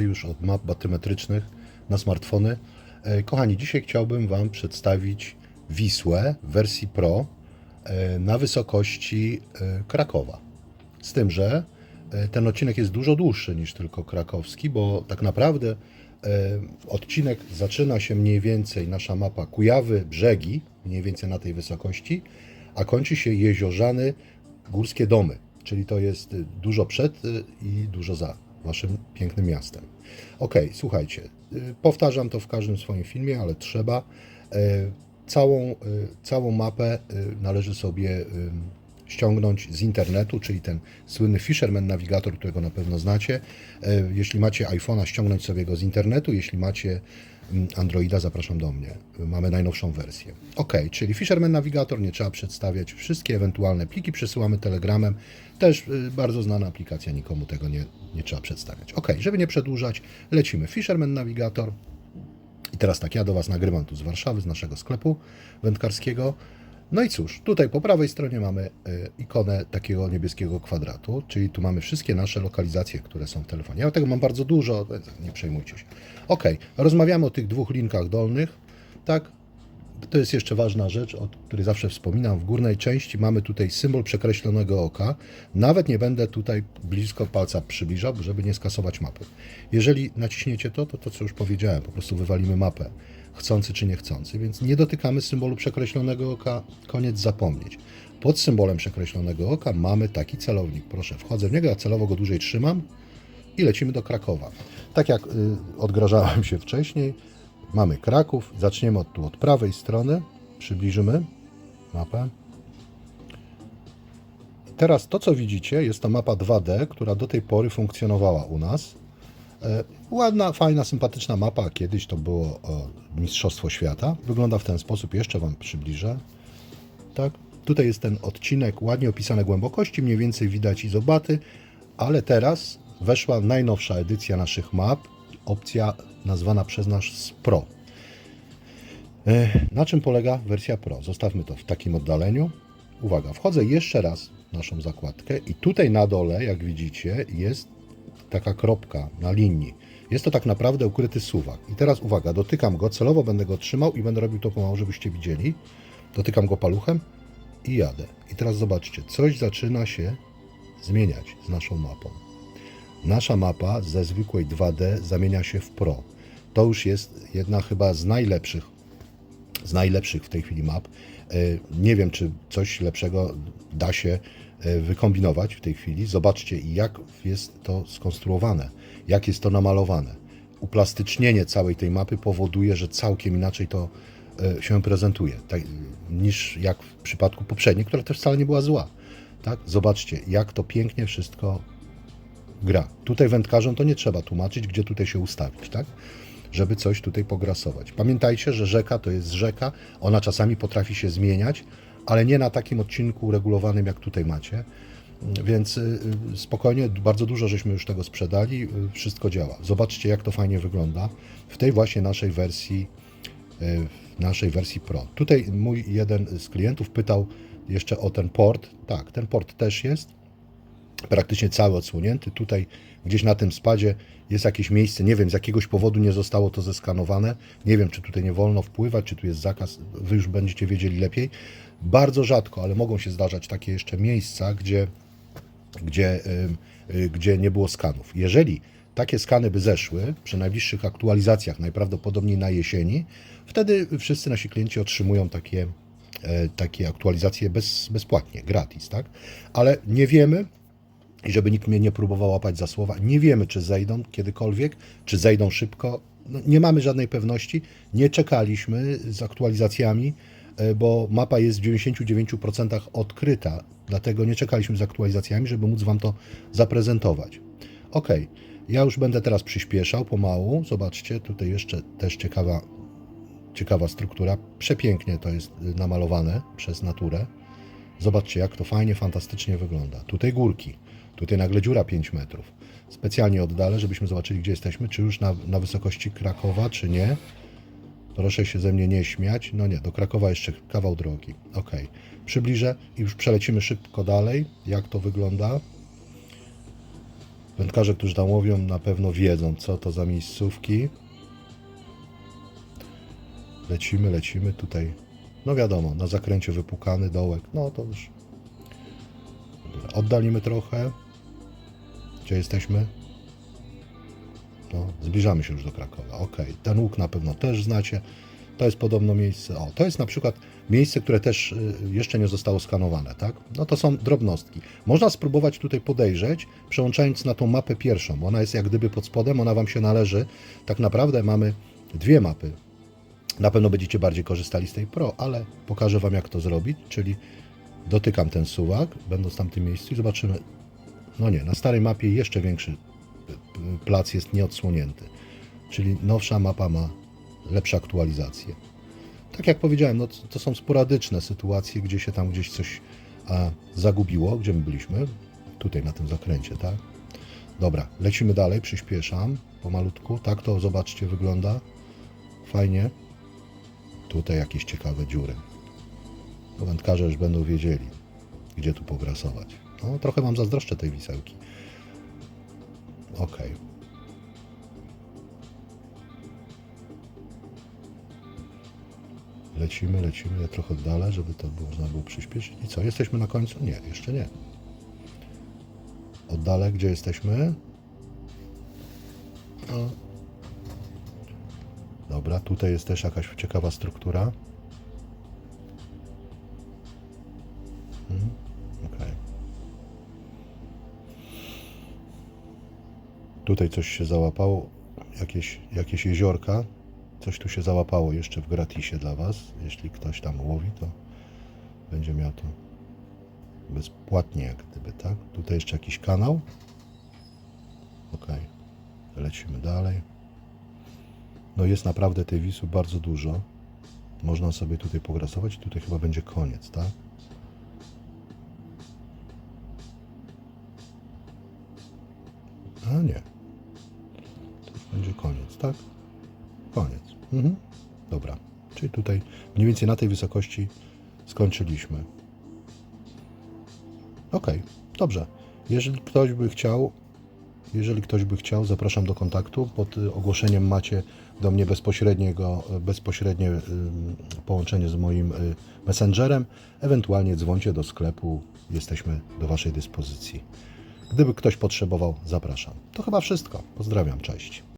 już od map batymetrycznych na smartfony. E, Kochani, dzisiaj chciałbym Wam przedstawić Wisłę w wersji Pro e, na wysokości e, Krakowa. Z tym, że ten odcinek jest dużo dłuższy niż tylko krakowski, bo tak naprawdę odcinek zaczyna się mniej więcej, nasza mapa Kujawy, Brzegi, mniej więcej na tej wysokości, a kończy się Jeziorzany, Górskie Domy, czyli to jest y, dużo przed y, i dużo za Waszym pięknym miastem. Ok, słuchajcie, y, powtarzam to w każdym swoim filmie, ale trzeba. E, Całą, całą mapę należy sobie ściągnąć z internetu, czyli ten słynny Fisherman Navigator, którego na pewno znacie. E, Jeśli macie iPhone'a, ściągnąć sobie go z internetu. Jeśli macie mm, Androida, zapraszam do mnie. Mamy najnowszą wersję. Ok, czyli Fisherman Navigator, nie trzeba przedstawiać. Wszystkie ewentualne pliki przesyłamy telegramem. Też y, bardzo znana aplikacja, nikomu tego nie, nie trzeba przedstawiać. Ok, żeby nie przedłużać, lecimy. Fisherman Navigator. I teraz tak, ja do Was nagrywam tu z Warszawy, z naszego sklepu wędkarskiego. No i cóż, tutaj po prawej stronie mamy y, ikonę takiego niebieskiego kwadratu, czyli tu mamy wszystkie nasze lokalizacje, które są w telefonie. Ja tego mam bardzo dużo, więc nie przejmujcie się. Ok, rozmawiamy o tych dwóch linkach dolnych, tak? To jest jeszcze ważna rzecz, o której zawsze wspominam. W górnej części mamy tutaj symbol przekreślonego oka. Nawet nie będę tutaj blisko palca przybliżał, żeby nie skasować mapy. Jeżeli naciśniecie to, to to co już powiedziałem, po prostu wywalimy mapę, chcący czy niechcący, więc nie dotykamy symbolu przekreślonego oka, koniec zapomnieć. Pod symbolem przekreślonego oka mamy taki celownik. Proszę, wchodzę w niego, ja celowo go dłużej trzymam i lecimy do Krakowa. Tak jak y, odgrażałem się wcześniej, mamy Kraków. Zaczniemy od, tu od prawej strony. Przybliżymy mapę. Teraz to, co widzicie, jest to mapa 2D, która do tej pory funkcjonowała u nas. E, Ładna, fajna, sympatyczna mapa. Kiedyś to było Mistrzostwo Świata. Wygląda w ten sposób. Jeszcze Wam przybliżę. Tak. Tutaj jest ten odcinek, ładnie opisane głębokości, mniej więcej widać izobaty, ale teraz weszła najnowsza edycja naszych map, opcja nazwana przez nas Pro. E, Na czym polega wersja Pro? Zostawmy to w takim oddaleniu. Uwaga, wchodzę jeszcze raz w naszą zakładkę i tutaj na dole, jak widzicie, jest taka kropka na linii. Jest to tak naprawdę ukryty suwak. I teraz uwaga, dotykam go, celowo będę go trzymał i będę robił to pomału, żebyście widzieli. Dotykam go paluchem i jadę. I teraz zobaczcie, coś zaczyna się zmieniać z naszą mapą. Nasza mapa ze zwykłej 2D zamienia się w Pro. To już jest jedna chyba z najlepszych, z najlepszych w tej chwili map. E, Nie wiem, czy coś lepszego da się e, wykombinować w tej chwili. Zobaczcie, jak jest to skonstruowane, jak jest to namalowane. Uplastycznienie całej tej mapy powoduje, że całkiem inaczej to e, się prezentuje, tak, niż jak w przypadku poprzedniej, która też wcale nie była zła. Tak? Zobaczcie, jak to pięknie wszystko gra. Tutaj wędkarzom to nie trzeba tłumaczyć, gdzie tutaj się ustawić, tak? Żeby coś tutaj pograsować. Pamiętajcie, że rzeka to jest rzeka, ona czasami potrafi się zmieniać, ale nie na takim odcinku regulowanym, jak tutaj macie. Więc y, y, spokojnie, bardzo dużo żeśmy już tego sprzedali, y, wszystko działa. Zobaczcie, jak to fajnie wygląda w tej właśnie naszej wersji, naszej wersji Pro. Tutaj mój jeden z klientów pytał jeszcze o ten port. Tak, ten port też jest praktycznie cały odsłonięty. Tutaj gdzieś na tym spadzie jest jakieś miejsce, nie wiem, z jakiegoś powodu nie zostało to zeskanowane. Nie wiem, czy tutaj nie wolno wpływać, czy tu jest zakaz, wy już będziecie wiedzieli lepiej. Bardzo rzadko, ale mogą się zdarzać takie jeszcze miejsca, gdzie, gdzie, ym, y, gdzie nie było skanów. Jeżeli takie skany by zeszły przy najbliższych aktualizacjach, najprawdopodobniej na jesieni, wtedy wszyscy nasi klienci otrzymują takie, e, takie aktualizacje bez, bezpłatnie, gratis, tak? Ale nie wiemy, i żeby nikt mnie nie próbował łapać za słowa, nie wiemy, czy zejdą kiedykolwiek, czy zejdą szybko. No, nie mamy żadnej pewności. Nie czekaliśmy z aktualizacjami, e, bo mapa jest w 99% odkryta, dlatego nie czekaliśmy z aktualizacjami, żeby móc Wam to zaprezentować. Ok, ja już będę teraz przyspieszał pomału. Zobaczcie, tutaj jeszcze też ciekawa, ciekawa struktura. Przepięknie to jest y, namalowane przez naturę. Zobaczcie, jak to fajnie, fantastycznie wygląda. Tutaj górki, tutaj nagle dziura 5 metrów. Specjalnie oddalę, żebyśmy zobaczyli, gdzie jesteśmy, czy już na, na wysokości Krakowa, czy nie. Proszę się ze mnie nie śmiać. No nie, do Krakowa jeszcze kawał drogi. Ok, przybliżę i już przelecimy szybko dalej, jak to wygląda. Wędkarze, którzy tam łowią, na pewno wiedzą, co to za miejscówki. Lecimy, lecimy tutaj. No wiadomo, na zakręcie wypukany dołek. No to już. Oddalimy trochę. Gdzie jesteśmy? No, zbliżamy się już do Krakowa. Ok, ten łuk na pewno też znacie. To jest podobno miejsce. O, to jest na przykład miejsce, które też y, jeszcze nie zostało skanowane, tak? No to są drobnostki. Można spróbować tutaj podejrzeć, przełączając na tą mapę pierwszą, bo ona jest jak gdyby pod spodem, ona Wam się należy. Tak naprawdę mamy dwie mapy. Na pewno będziecie bardziej korzystali z tej Pro, ale pokażę Wam jak to zrobić, czyli dotykam ten suwak, będąc w tamtym miejscu i zobaczymy. No nie, na starej mapie jeszcze większy plac jest nieodsłonięty, czyli nowsza mapa ma lepsze aktualizacje. Tak jak powiedziałem, no, to są sporadyczne sytuacje, gdzie się tam gdzieś coś a, zagubiło, gdzie my byliśmy. Tutaj na tym zakręcie, tak? Dobra, lecimy dalej, przyspieszam pomalutku. Tak to zobaczcie wygląda. Fajnie. Tutaj jakieś ciekawe dziury. Wędkarze już będą wiedzieli, gdzie tu pograsować. No, trochę mam zazdroszczę tej wisełki. Okej. Lecimy, lecimy, trochę dalej, żeby to było, można było przyspieszyć. I co, jesteśmy na końcu? Nie, jeszcze nie. Oddalę, gdzie jesteśmy? No. Dobra, tutaj jest też jakaś ciekawa struktura. Tutaj coś się załapało, jakieś, jakieś jeziorka. Coś tu się załapało jeszcze w gratisie dla Was. Jeśli ktoś tam łowi, to będzie miał to bezpłatnie, jak gdyby, tak? Tutaj jeszcze jakiś kanał. Ok, lecimy dalej. No jest naprawdę tej Wisły bardzo dużo. Można sobie tutaj pograsować. Tutaj chyba będzie koniec, tak? A nie. Tak? Koniec. Mhm. Dobra. Czyli tutaj mniej więcej na tej wysokości skończyliśmy. Ok, dobrze. Jeżeli ktoś by chciał, jeżeli ktoś by chciał, zapraszam do kontaktu. Pod y, ogłoszeniem macie do mnie bezpośredniego, bezpośrednie ym, połączenie z moim y, messengerem. Ewentualnie dzwońcie do sklepu. Jesteśmy do Waszej dyspozycji. Gdyby ktoś potrzebował, zapraszam. To chyba wszystko. Pozdrawiam, cześć.